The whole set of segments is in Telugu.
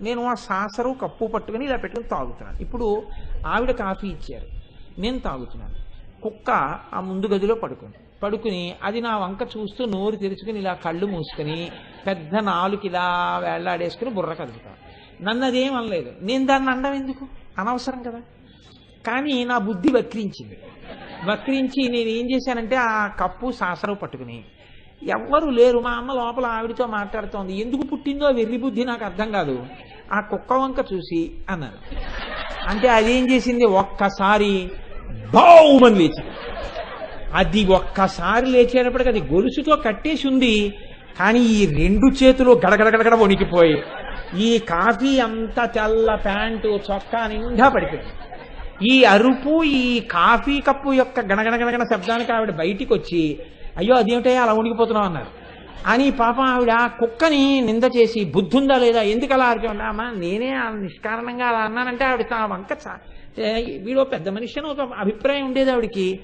నేను ఆ సాసరు కప్పు పట్టుకుని ఇలా పెట్టుకుని తాగుతున్నాను. ఇప్పుడు ఆవిడ కాఫీ ఇచ్చారు. నేను తాగుతున్నాను. కుక్క ఆ ముందు గదిలో పడుకుంది. పడుకుని అది నా వంక చూస్తూ నోరు తెరుచుకుని ఇలా కళ్ళు మూసుకుని పెద్ద నాలుగు ఇలా వేళ్ళాడేసుకుని బుర్ర కదుపుతాను నన్ను అదేం అనలేదు. నేను దాన్ని అండం ఎందుకు? అనవసరం కదా. కానీ నా బుద్ధి వక్రించింది. వక్రించి నేను ఏం చేశానంటే ఆ కప్పు సాసరం పట్టుకుని ఎవ్వరు లేరు. మా అమ్మ లోపల ఆవిడతో మాట్లాడుతోంది. ఎందుకు పుట్టిందో వెర్రి బుద్ధి నాకు అర్థం కాదు. ఆ కుక్క వంక చూసి అన్నాను. అంటే అదేం చేసింది? ఒక్కసారి బావుమని లేచింది. అది ఒక్కసారి లేచేటప్పటికి అది గొలుసుతో కట్టేసి ఉంది. కానీ ఈ రెండు చేతులు గడగడగడగడ వణికిపోయి ఈ కాఫీ అంతా తెల్ల ప్యాంటు చొక్కా నిండా పడిపోయింది. ఈ అరుపు ఈ కాఫీ కప్పు యొక్క గణగణగణగణ శబ్దానికి ఆవిడ బయటికి వచ్చి అయ్యో అదేమిటో అలా ఉనికిపోతున్నావు అన్నారు. అని పాపం ఆవిడ ఆ కుక్కని నింద చేసి బుద్ధుందా లేదా ఎందుకు అలా అరిచావు? అమ్మా నేనే ఆ నిష్కారణంగా అలా అన్నానంటే ఆవిడ తా వంక చా- పెద్ద మనిషి అని ఒక అభిప్రాయం ఉండేది ఆవిడకి.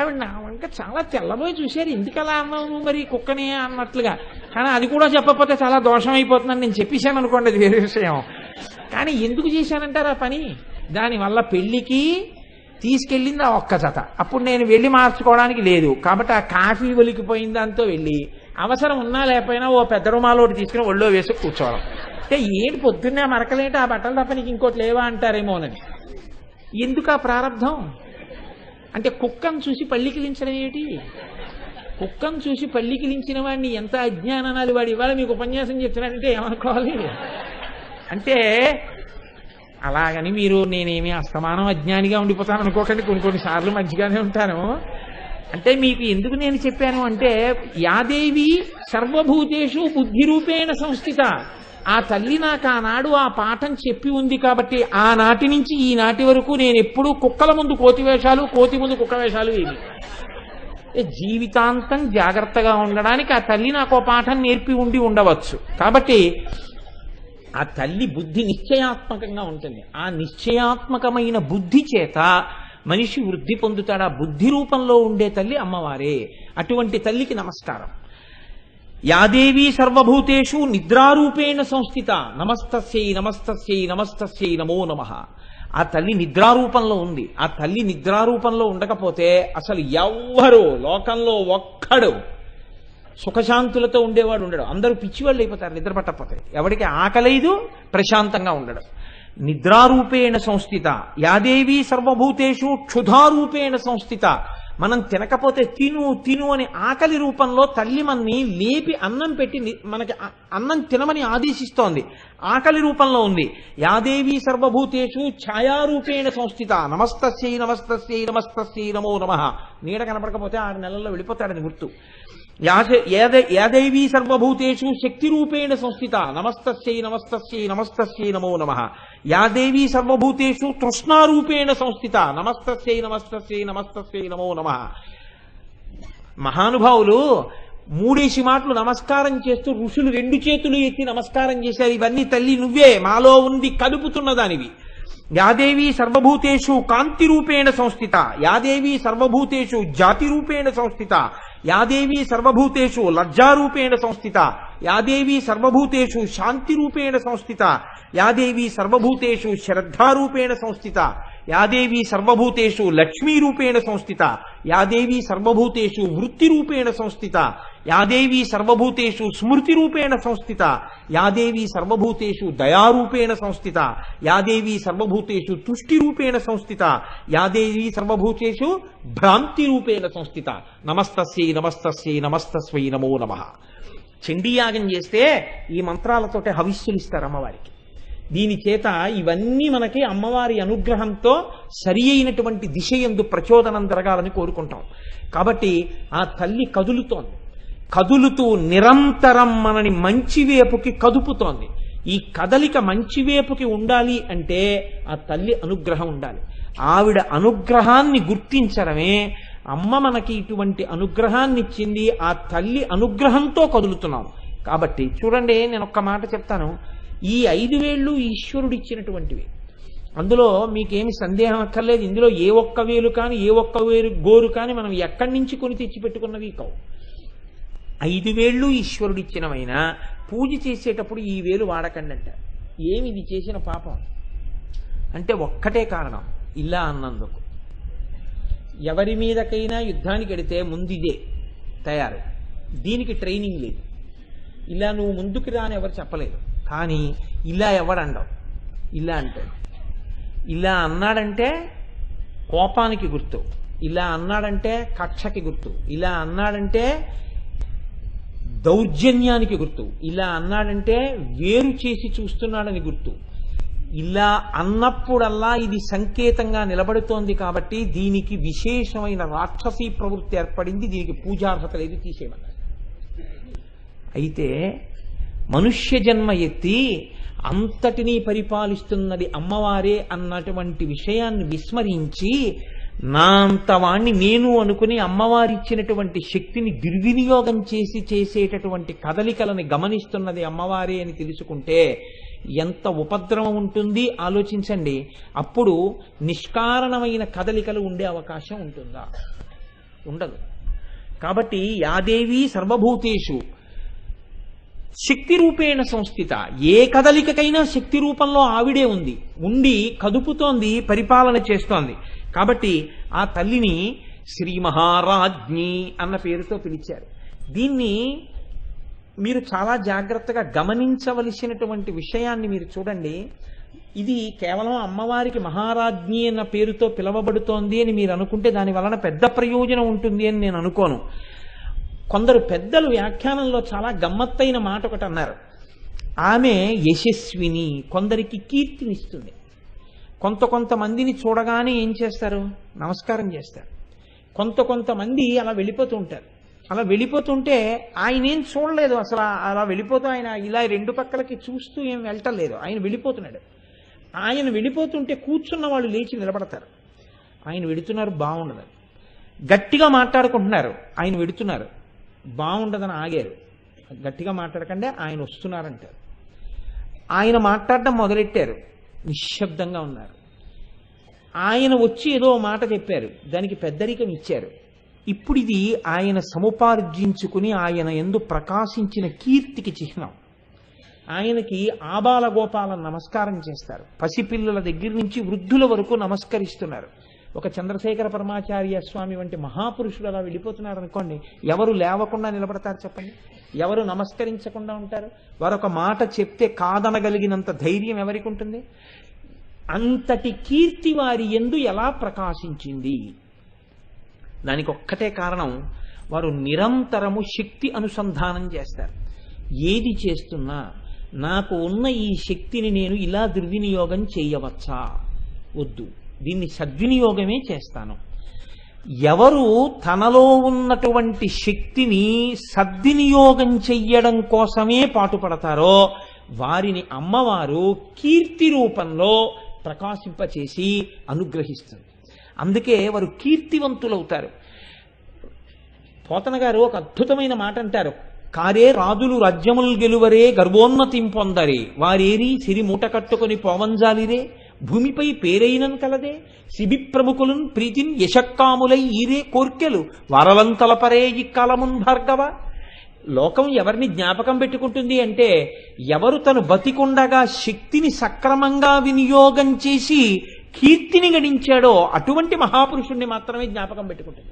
ఆవిడ నా వంక చాలా తెల్లబోయి చూశారు ఎందుకు అలా అన్నావు మరి కుక్కని అన్నట్లుగా. కానీ అది కూడా చెప్పకపోతే చాలా దోషం అయిపోతుందని నేను చెప్పేశాను అనుకోండి అది వేరే విషయం. కానీ ఎందుకు చేశానంటారు ఆ పని? దానివల్ల పెళ్ళికి తీసుకెళ్ళింది ఆ ఒక్క జత. అప్పుడు నేను వెళ్ళి మార్చుకోవడానికి లేదు. కాబట్టి ఆ కాఫీ ఒలికిపోయిన దాంతో వెళ్ళి. అవసరం ఉన్నా లేకపోయినా ఓ పెద్ద రుమాలు ఒకటి తీసుకుని ఒళ్ళో వేసి కూర్చోవడం. అంటే ఏంటి పొద్దున్నే మరకలేంటి? ఆ బట్టలు తప్ప నీకు ఇంకోటి లేవా అంటారేమోనని ఎందుకు ఆ ప్రారంధం అంటే కుక్కను చూసి పల్లికిలించడం ఏమిటి కుక్కను చూసి పల్లికిలించిన వాడిని ఎంత అజ్ఞానాలు వాడి ఇవాళ మీకు ఉపన్యాసం చెప్తున్నాడంటే ఏమనుకోవాలి? అంటే అలాగని మీరు నేనేమి అస్తమానం అజ్ఞానిగా ఉండిపోతాను అనుకోకండి. కొన్ని కొన్ని సార్లు మంచిగానే ఉంటాను. అంటే మీకు ఎందుకు నేను చెప్పాను అంటే యాదేవి సర్వభూతేషు బుద్ధి రూపేణ సంస్థిత. ఆ తల్లి నాకు ఆనాడు ఆ పాఠం చెప్పి ఉంది కాబట్టి ఆనాటి నుంచి ఈనాటి వరకు నేను ఎప్పుడూ కుక్కల ముందు కోతి వేషాలు కోతి ముందు కుక్క వేషాలు ఇవి జీవితాంతం జాగ్రత్తగా ఉండడానికి ఆ తల్లి నాకు ఓ పాఠం నేర్పి ఉండి ఉండవచ్చు. కాబట్టి ఆ తల్లి బుద్ధి నిశ్చయాత్మకంగా ఉంటుంది. ఆ నిశ్చయాత్మకమైన బుద్ధి చేత మనిషి వృద్ధి పొందుతాడు? ఆ బుద్ధి రూపంలో ఉండే తల్లి అమ్మవారే. అటువంటి తల్లికి నమస్కారం. యాదేవి సర్వభూతేషు నిద్రారూపేణ సంస్థిత. నమస్తస్యై నమస్తస్యై నమస్తస్యై నమో నమ. ఆ తల్లి నిద్రారూపంలో ఉంది. ఆ తల్లి నిద్రారూపంలో ఉండకపోతే అసలు ఎవ్వరు లోకంలో ఒక్కడు సుఖశాంతులతో ఉండేవాడు ఉండడు. అందరూ పిచ్చివాళ్ళు అయిపోతారు నిద్ర పట్టకపోతే. ఎవరికి ఆకలేదు ప్రశాంతంగా ఉండడం. నిద్రారూపేణ సంస్థిత. యాదేవి సర్వభూతేషు క్షుధారూపేణ సంస్థిత. మనం తినకపోతే తిను తిను అని ఆకలి రూపంలో తల్లి మన్ని లేపి అన్నం పెట్టి మనకి అన్నం తినమని ఆదేశిస్తోంది. ఆకలి రూపంలో ఉంది. యాదేవి సర్వభూతేషు ఛాయారూపేణ సంస్థిత. నమస్తస్యై నమస్తస్యై నమస్తస్యై నమో నమ. నీడ కనపడకపోతే ఆరు నెలల్లో వెళ్ళిపోతాడని గుర్తు. యాచ- సర్వభూతేషు శక్తి రూపేణ సంస్థిత. నమస్తస్యై నమస్తస్యై నమస్తస్యై నమో నమ. యాదేవీ సర్వభూతేషు తృష్ణారూపేణ సంస్థిత నమస్తస్యై నమస్తస్యై నమస్తస్యై నమో నమ. మహానుభావులు మూడేసి మాటలు నమస్కారం చేస్తూ ఋషులు రెండు చేతులు ఎత్తి నమస్కారం చేశారు. ఇవన్నీ తల్లి నువ్వే మాలో ఉంది కలుపుతున్న దానివి. యాదేవి సర్వభూతేషు కాంతి రూపేణ సంస్థిత యాదేవి సర్వభూతేషు జాతి రూపేణ సంస్థిత యాదేవి సర్వభూతేషు లజ్జారూపేణ సంస్థిత యాదేవి సర్వభూతేషు శాంతి రూపేణ సంస్థిత యాదేవి సర్వభూతేషు శ్రద్ధారూపేణ సంస్థిత. యాదేవి సర్వభూతేషు లక్ష్మీరూపేణ సంస్థిత. యాదేవి సర్వభూతేషు వృత్తిరూపేణ సంస్థిత. యాదేవి సర్వభూతేషు స్మృతిరూపేణ సంస్థిత. యాదేవి సర్వభూతేషు దయారూపేణ సంస్థిత. యాదేవి సర్వభూతేషు తుష్టిరూపేణ సంస్థిత. యాదేవి సర్వభూతేషు భ్రాంతిరూపేణ సంస్థిత. నమస్తస్యై నమస్తస్యై నమస్తస్వై నమో నమ. చండీయాగం చేస్తే ఈ మంత్రాలతోటే హవిస్సులు ఇస్తారు అమ్మవారికి. దీని చేత ఇవన్నీ మనకి అమ్మవారి అనుగ్రహంతో సరి అయినటువంటి దిశ ఎందు ప్రచోదనం జరగాలని కోరుకుంటాం. కాబట్టి ఆ తల్లి కదులుతోంది. కదులుతూ నిరంతరం మనని మంచివేపుకి కదుపుతోంది. ఈ కదలిక మంచివేపుకి ఉండాలి అంటే ఆ తల్లి అనుగ్రహం ఉండాలి. ఆవిడ అనుగ్రహాన్ని గుర్తించడమే అమ్మ మనకి ఇటువంటి అనుగ్రహాన్ని ఇచ్చింది ఆ తల్లి అనుగ్రహంతో కదులుతున్నాం. కాబట్టి చూడండి నేను ఒక్క మాట చెప్తాను. ఈ ఐదు వేళ్ళు ఈశ్వరుడు ఇచ్చినటువంటివి అందులో మీకేమి సందేహం అక్కర్లేదు. ఇందులో ఏ ఒక్క వేలు కానీ ఏ ఒక్క వేలు గోరు కానీ మనం ఎక్కడి నుంచి కొని తెచ్చిపెట్టుకున్నవి కావు. ఐదు వేళ్ళు ఈశ్వరుడు ఇచ్చినవైనా పూజ చేసేటప్పుడు ఈ వేలు వాడకండి అంట ఏమి ఇది చేసిన పాపం? అంటే ఒక్కటే కారణం ఇలా అన్నందుకు. ఎవరి మీదకైనా యుద్ధానికి ఎడితే ముందు ఇదే తయారు. దీనికి ట్రైనింగ్ లేదు. ఇలా నువ్వు ముందుకు రాని ఎవరు చెప్పలేదు. కానీ ఇలా ఎవడండవు? ఇలా అంటాడు ఇలా అన్నాడంటే కోపానికి గుర్తు. ఇలా అన్నాడంటే కక్షకి గుర్తు. ఇలా అన్నాడంటే దౌర్జన్యానికి గుర్తు. ఇలా అన్నాడంటే వేరు చేసి చూస్తున్నాడని గుర్తు. ఇలా అన్నప్పుడల్లా ఇది సంకేతంగా నిలబడుతోంది కాబట్టి దీనికి విశేషమైన రాక్షసీ ప్రవృత్తి ఏర్పడింది దీనికి పూజార్హత లేదు తీసేయమన్నారు. అయితే మనుష్య జన్మ ఎత్తి అంతటినీ పరిపాలిస్తున్నది అమ్మవారే అన్నటువంటి విషయాన్ని విస్మరించి నా అంతవాణ్ణి నేను అనుకుని అమ్మవారి ఇచ్చినటువంటి శక్తిని దుర్వినియోగం చేసి చేసేటటువంటి కదలికలని గమనిస్తున్నది అమ్మవారే అని తెలుసుకుంటే ఎంత ఉపద్రవం ఉంటుంది ఆలోచించండి. అప్పుడు నిష్కారణమైన కదలికలు ఉండే అవకాశం ఉంటుందా? ఉండదు. కాబట్టి యాదేవి సర్వభూతేషు శక్తి రూపేణ సంస్థిత ఏ కదలికకైనా శక్తి రూపంలో ఆవిడే ఉంది. ఉండి కదుపుతోంది పరిపాలన చేస్తోంది. కాబట్టి ఆ తల్లిని శ్రీ మహారాజ్ఞి అన్న పేరుతో పిలిచారు. దీన్ని మీరు చాలా జాగ్రత్తగా గమనించవలసినటువంటి విషయాన్ని మీరు చూడండి. ఇది కేవలం అమ్మవారికి మహారాజ్ఞి అన్న పేరుతో పిలవబడుతోంది అని మీరు అనుకుంటే దాని వలన పెద్ద ప్రయోజనం ఉంటుంది అని నేను అనుకోను. కొందరు పెద్దలు వ్యాఖ్యానంలో చాలా గమ్మత్తైన మాట ఒకటి అన్నారు. ఆమె యశస్విని కొందరికి కీర్తినిస్తుంది. కొంత కొంతమందిని చూడగానే ఏం చేస్తారు? నమస్కారం చేస్తారు. కొంత కొంతమంది అలా వెళ్ళిపోతూ ఉంటారు. అలా వెళ్ళిపోతుంటే ఆయన ఏం చూడలేదు. అసలు అలా వెళ్ళిపోతూ ఆయన ఇలా రెండు పక్కలకి చూస్తూ ఏం వెళ్ళటలేదు. ఆయన వెళ్ళిపోతున్నాడు. ఆయన వెళ్ళిపోతుంటే కూర్చున్న వాళ్ళు లేచి నిలబడతారు. ఆయన వెడుతున్నారు బాగుండదు. గట్టిగా మాట్లాడుకుంటున్నారు. ఆయన వెడుతున్నారు. బాగుండదని ఆగారు. గట్టిగా మాట్లాడకండి ఆయన వస్తున్నారంటారు. ఆయన మాట్లాడడం మొదలెట్టారు? నిశ్శబ్దంగా ఉన్నారు. ఆయన వచ్చి ఏదో మాట చెప్పారు. దానికి పెద్దరికం ఇచ్చారు. ఇప్పుడు ఇది ఆయన సముపార్జించుకుని ఆయన ఎందు ప్రకాశించిన కీర్తికి చిహ్నం. ఆయనకి ఆబాల గోపాలను నమస్కారం చేస్తారు. పసిపిల్లల దగ్గర నుంచి వృద్ధుల వరకు నమస్కరిస్తున్నారు. ఒక చంద్రశేఖర పరమాచార్య స్వామి వంటి మహాపురుషులు అలా వెళ్ళిపోతున్నారు అనుకోండి ఎవరు లేవకుండా నిలబడతారు చెప్పండి? ఎవరు నమస్కరించకుండా ఉంటారు? వారు ఒక మాట చెప్తే కాదనగలిగినంత ధైర్యం ఎవరికి ఉంటుంది? అంతటి కీర్తి వారి ఎందు ఎలా ప్రకాశించింది? దానికి ఒక్కటే కారణం వారు నిరంతరము శక్తి అనుసంధానం చేస్తారు. ఏది చేస్తున్నా నాకు ఉన్న ఈ శక్తిని నేను ఇలా దుర్వినియోగం చేయవచ్చా? వద్దు. దీన్ని సద్వినియోగమే చేస్తాను. ఎవరు తనలో ఉన్నటువంటి శక్తిని సద్వినియోగం చెయ్యడం కోసమే పాటుపడతారో వారిని అమ్మవారు కీర్తి రూపంలో ప్రకాశింపచేసి అనుగ్రహిస్తుంది. అందుకే వారు కీర్తివంతులవుతారు. పోతన గారు ఒక అద్భుతమైన మాట అంటారు. కారే రాజులు రాజ్యములు గెలువరే గర్వోన్నతింపొందరే వారేరి సిరి మూట కట్టుకొని పోవంజాలిరే. భూమిపై పేరైనన్ కలదే. సిబి ప్రముఖులున్ ప్రీతిన్ యశక్కాములై ఈరే కోర్కెలు. వరలంతలపరే ఇక్కలమున్ భార్గవ. లోకం ఎవరిని జ్ఞాపకం పెట్టుకుంటుంది అంటే ఎవరు తను బతికుండగా శక్తిని సక్రమంగా వినియోగం చేసి కీర్తిని గడించాడో అటువంటి మహాపురుషుణ్ణి మాత్రమే జ్ఞాపకం పెట్టుకుంటుంది.